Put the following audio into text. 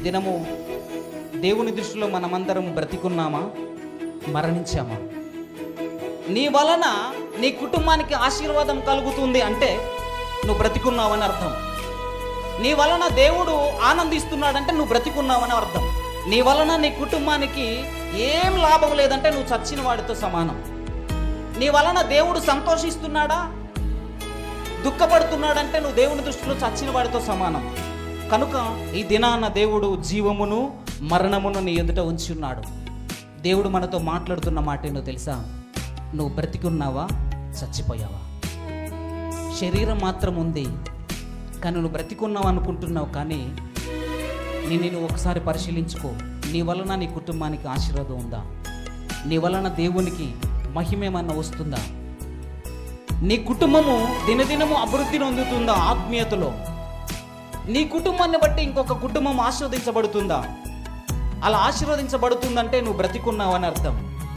ఈ దినము దేవుని దృష్టిలో మనమందరం బ్రతికున్నామా? మరణించామా? నీ వలన నీ కుటుంబానికి ఆశీర్వాదం కలుగుతుంది అంటే నువ్వు బ్రతికున్నావని అర్థం. నీ వలన దేవుడు ఆనందిస్తున్నాడంటే నువ్వు బ్రతికున్నావని అర్థం. నీ వలన నీ కుటుంబానికి ఏం లాభం లేదంటే నువ్వు చచ్చిన వాడితో సమానం. నీ వలన దేవుడు సంతోషిస్తున్నాడా? దుఃఖపడుతున్నాడంటే నువ్వు దేవుని దృష్టిలో చచ్చిన వాడితో సమానం. కనుక ఈ దినాన దేవుడు జీవమును మరణమును నీ ఎదుట ఉంచి ఉన్నాడు దేవుడు మనతో మాట్లాడుతున్న మాట ఏంటో తెలుసా? నువ్వు బ్రతికున్నావా? చచ్చిపోయావా? శరీరం మాత్రం ఉంది కానీ నువ్వు బ్రతికున్నావు అనుకుంటున్నావు కానీ నీ నేను ఒకసారి పరిశీలించుకో. నీ వలన నీ కుటుంబానికి ఆశీర్వాదం ఉందా? నీ వలన దేవునికి మహిమేమన్నా వస్తుందా? నీ కుటుంబము దినదినము అభివృద్ధి అందుతుందా ఆత్మీయతలో? నీ కుటుంబాన్ని బట్టి ఇంకొక కుటుంబం ఆశీర్వదించబడుతుందా? అలా ఆశీర్వదించబడుతుందంటే నువ్వు బ్రతికున్నావు అని అర్థం.